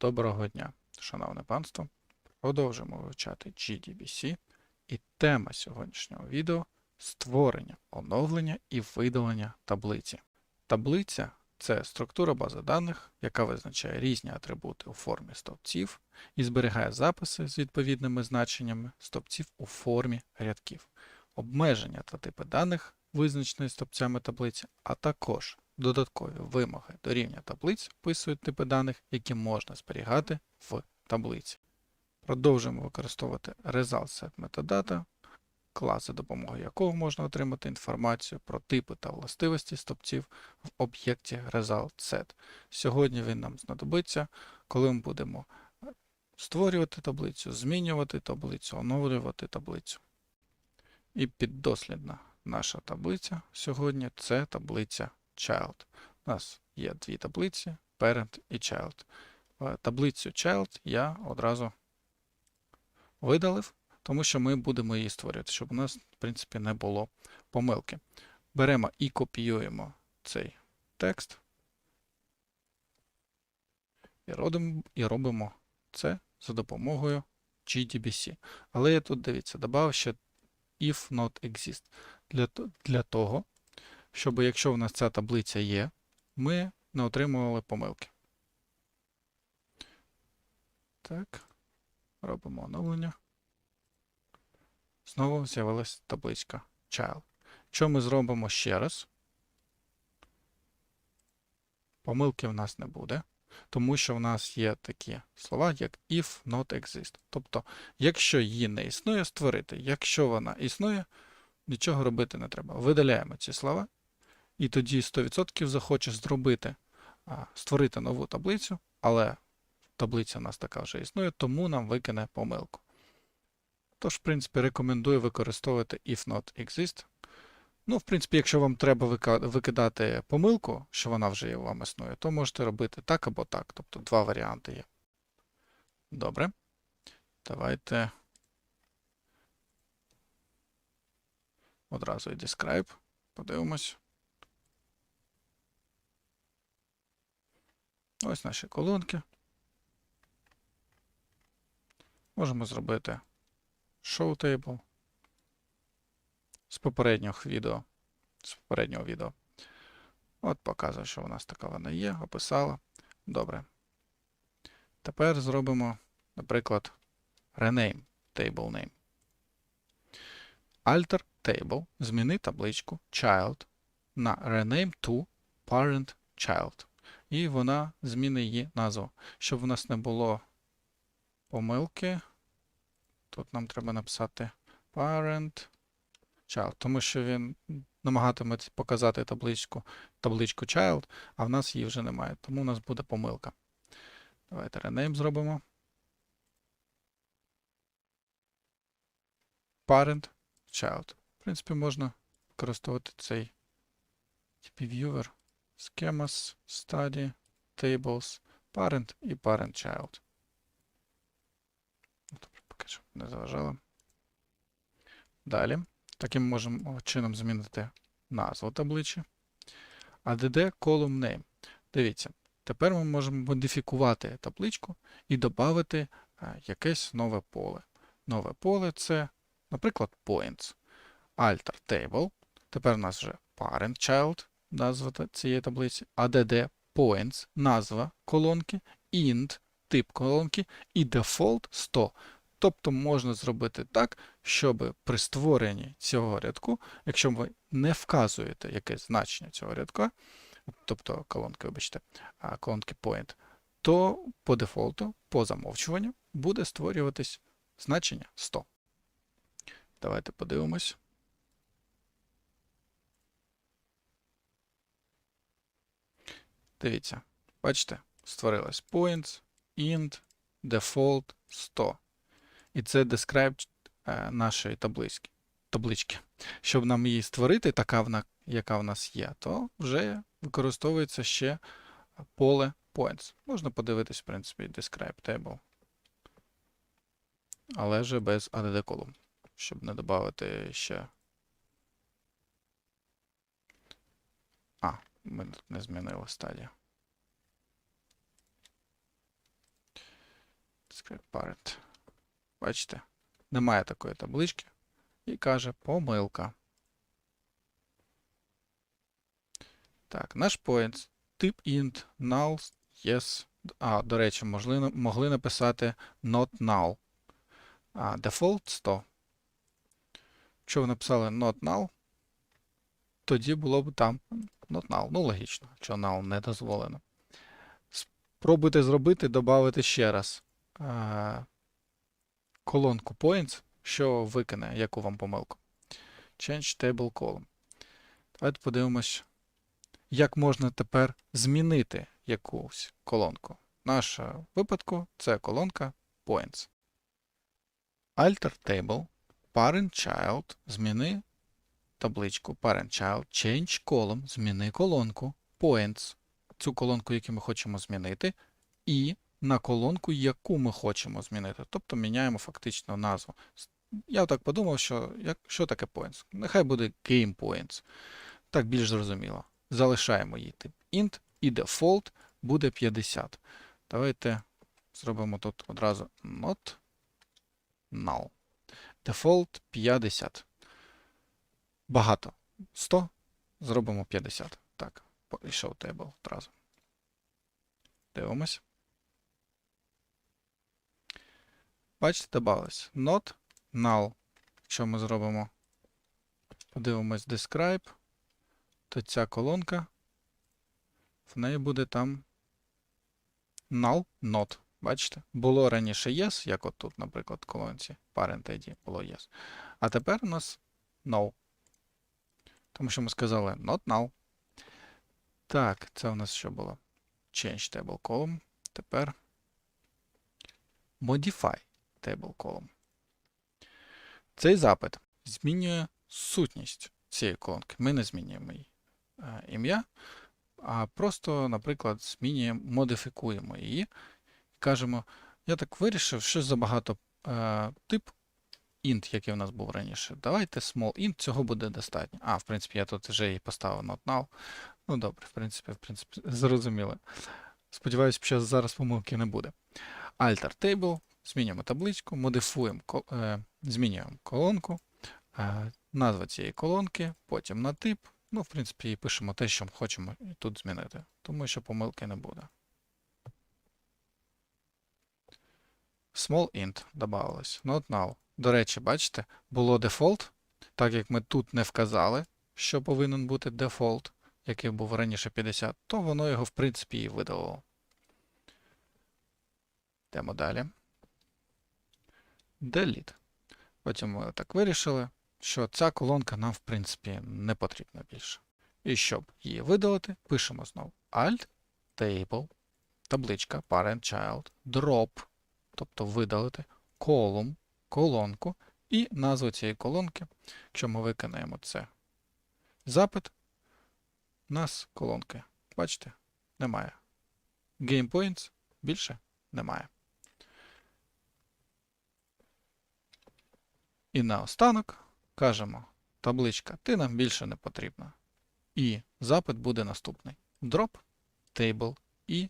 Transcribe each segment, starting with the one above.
Доброго дня, шановне панство. Продовжимо вивчати GDBC. І тема сьогоднішнього відео створення, оновлення і видалення таблиці. Таблиця це структура бази даних, яка визначає різні атрибути у формі стовпців і зберігає записи з відповідними значеннями стовпців у формі рядків, обмеження та типи даних, визначені стовпцями таблиці, а також додаткові вимоги до рівня таблиць описують типи даних, які можна зберігати в таблиці. Продовжуємо використовувати ResultSet Metadata, клас, за допомогою якого можна отримати інформацію про типи та властивості стовпців в об'єкті ResultSet. Сьогодні він нам знадобиться, коли ми будемо створювати таблицю, змінювати таблицю, оновлювати таблицю. І піддослідна наша таблиця сьогодні це таблиця Child. У нас є дві таблиці Parent і Child. Е, Таблицю Child я одразу видалив, тому що ми будемо її створювати, щоб у нас, в принципі, не було помилки. Беремо і копіюємо цей текст. І робимо, і робимо це за допомогою GDBC. Але я тут, дивіться, додав ще if not exist. Для, для того, щоб якщо в нас ця таблиця є, ми не отримували помилки. Так, робимо оновлення. Знову з'явилась табличка child. Що ми зробимо ще раз? Помилки в нас не буде, тому що в нас є такі слова, як if not exist. Тобто, якщо її не існує, створити. Якщо вона існує, нічого робити не треба. Видаляємо ці слова, і тоді 100% захоче зробити, створити нову таблицю, але таблиця у нас така вже існує, тому нам викине помилку. Тож, в принципі, рекомендую використовувати if not exist. Ну, в принципі, якщо вам треба викидати помилку, що вона вже вам існує, то можете робити так або так. Тобто два варіанти є. Добре. Давайте одразу і describe. Подивимось. Ось наші колонки. Можемо зробити show table з попереднього відео. З попереднього відео. От показую, що у нас така вона є, описала. Добре. Тепер зробимо, наприклад, rename table name. Alter table зміни табличку child на rename to parent child. І вона зміни її назву. Щоб у нас не було помилки, тут нам треба написати parent child, тому що він намагатиметься показати табличку, табличку child, а в нас її вже немає, тому у нас буде помилка. Давайте rename зробимо. Parent child. В принципі, можна використовувати цей TP-viewer, schemas, study, tables, parent і parent child. Ну, Добре, поки що не заважало. Далі. Таким можемо чином змінити назву табличі. ADD column name. Дивіться, тепер ми можемо модифікувати табличку і додати е, якесь нове поле. Нове поле це, наприклад, points. Alter table. Тепер у нас вже parent child, назва цієї таблиці, add points, назва колонки, int, тип колонки і default 100. Тобто можна зробити так, щоб при створенні цього рядку, якщо ви не вказуєте якесь значення цього рядка, тобто колонки, вибачте, колонки point, то по дефолту, по замовчуванню, буде створюватись значення 100. Давайте подивимось. Дивіться, бачите, створилось points, int, default 100. І це describe е, нашої таблички. таблички. Щоб нам її створити, така вона, яка в нас є, то вже використовується ще поле points. Можна подивитись, в принципі, describe table. Але вже без add column, щоб не додати ще. А, ми тут не змінили стадію. Parent. Бачите, немає такої таблички. І каже помилка. Так, наш points. Тип int, null, yes. А, до речі, могли, могли написати not null. А, default 100. Якщо ви написали not null, тоді було б там not null. Ну, логічно, що null не дозволено. Спробуйте зробити, додати ще раз а, колонку points, що викине, яку вам помилку. Change table column. Давайте подивимось, як можна тепер змінити якусь колонку. В нашому випадку це колонка points. Alter table, parent child, зміни табличку parent child, change column, зміни колонку, points, цю колонку, яку ми хочемо змінити, і на колонку, яку ми хочемо змінити. Тобто міняємо фактично назву. Я так подумав, що як, що таке points? Нехай буде game points. Так більш зрозуміло. Залишаємо її тип int і default буде 50. Давайте зробимо тут одразу not null. Default 50. Багато. 100. Зробимо 50. Так, пішов table одразу. Дивимось. Бачите, додалось. Not null. Що ми зробимо? Подивимось describe. То ця колонка. В неї буде там null not. Бачите? Було раніше yes, як от тут, наприклад, в колонці parent ID було yes. А тепер у нас no. Тому що ми сказали not null. Так, це у нас що було? Change table column. Тепер modify table column. Цей запит змінює сутність цієї колонки. Ми не змінюємо її е, ім'я, а просто, наприклад, змінюємо, модифікуємо її. Кажемо, я так вирішив, що забагато е, тип int, який в нас був раніше. Давайте small int, цього буде достатньо. А, в принципі, я тут вже і поставив not null. Ну добре, в принципі, в принципі, зрозуміло. Сподіваюсь, що зараз помилки не буде. Alter table, змінюємо табличку, модифуємо, е, змінюємо колонку, е, назва цієї колонки, потім на тип. Ну, в принципі, і пишемо те, що хочемо тут змінити, тому що помилки не буде. Small int додавалось, not null. До речі, бачите, було default, так як ми тут не вказали, що повинен бути default, який був раніше 50, то воно його, в принципі, і видалило. Йдемо далі. Delete. Потім ми так вирішили, що ця колонка нам, в принципі, не потрібна більше. І щоб її видалити, пишемо знову Alt, Table, табличка, Parent Child, Drop, тобто видалити, Column, колонку і назву цієї колонки. Якщо ми виконаємо це запит, у нас колонки, бачите, немає. GamePoints більше немає. І наостанок кажемо, табличка ти нам більше не потрібна. І запит буде наступний: drop table і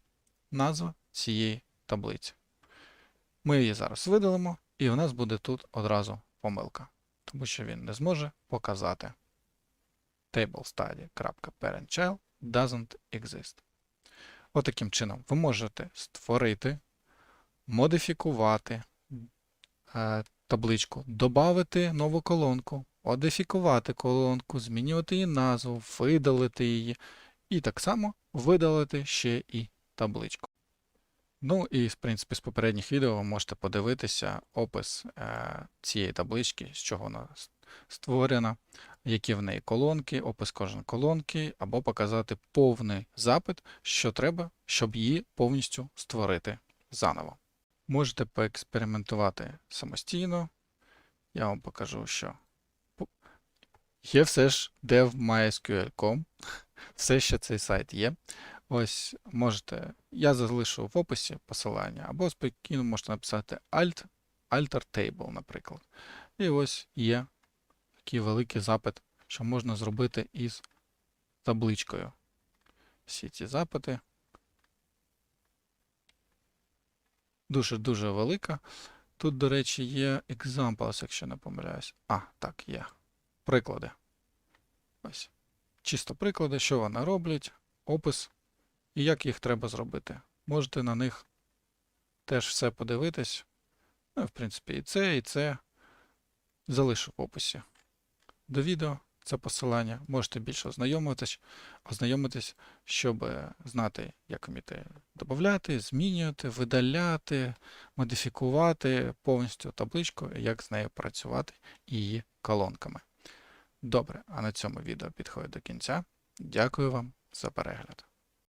назва цієї таблиці. Ми її зараз видалимо, і у нас буде тут одразу помилка, тому що він не зможе показати tablestuddy.parentchild doesn't exist. Отаким чином ви можете створити, модифікувати е, табличку, додати нову колонку, модифікувати колонку, змінювати її назву, видалити її, і так само видалити ще і табличку. Ну і, в принципі, з попередніх відео ви можете подивитися опис е, цієї таблички, з чого вона створена, які в неї колонки, опис кожної колонки, або показати повний запит, що треба, щоб її повністю створити заново. Можете поекспериментувати самостійно. Я вам покажу, що є все ж dev.mysql.com, все ще цей сайт є. Ось можете, я залишу в описі посилання, або спокійно можете написати alt, alter table, наприклад. І ось є такий великий запит, що можна зробити із табличкою. Всі ці запити. дуже-дуже велика. Тут, до речі, є examples, якщо не помиляюсь. А, так, є. Приклади. Ось. Чисто приклади, що вони роблять, опис і як їх треба зробити. Можете на них теж все подивитись. Ну, в принципі, і це, і це залишу в описі до відео. Це посилання. Можете більше ознайомитись, ознайомитись, щоб знати, як вміти додати, змінювати, видаляти, модифікувати повністю табличку, як з нею працювати і її колонками. Добре, а на цьому відео підходить до кінця. Дякую вам за перегляд.